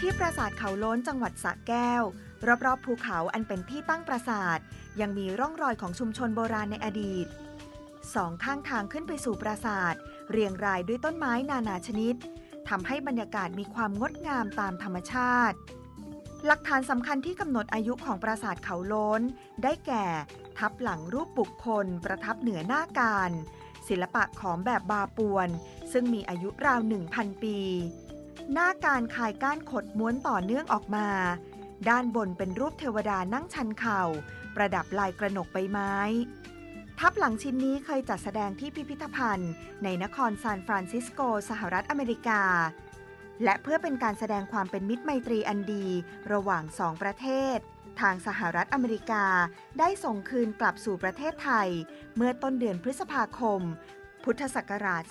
ที่ปราสาทเขาโล้นจังหวัดสระแก้ว รอบๆภูเขาอันเป็นที่ตั้งปราสาท ยังมีร่องรอยของชุมชนโบราณในอดีตสองข้างทางขึ้นไปสู่ปราสาท เรียงรายด้วยต้นไม้นานาชนิดทำให้บรรยากาศมีความงดงามตามธรรมชาติ หลักฐานสำคัญที่กำหนดอายุของปราสาทเขาโล้น ได้แก่ ทับหลังรูปบุคคล ประทับเหนือหน้าการ ศิลปะขอมแบบบาปวน ซึ่งมีอายุราว 1,000 ปี หน้าการคายก้านขดม้วนต่อเนื่องออกมา ด้านบนเป็นรูปเทวดานั่งชันเข่า ประดับลายกระหนกใบไม้ ทับหลังชิ้นนี้เคยจัดแสดงที่พิพิธภัณฑ์ ในนครซานฟรานซิสโก สหรัฐอเมริกา และเพื่อเป็นการแสดงความเป็นมิตรไมตรีอันดี ระหว่างสองประเทศ ทางสหรัฐอเมริกาได้ส่งคืนกลับสู่ประเทศไทย เมื่อต้นเดือนพฤษภาคม พุทธศักราช 2564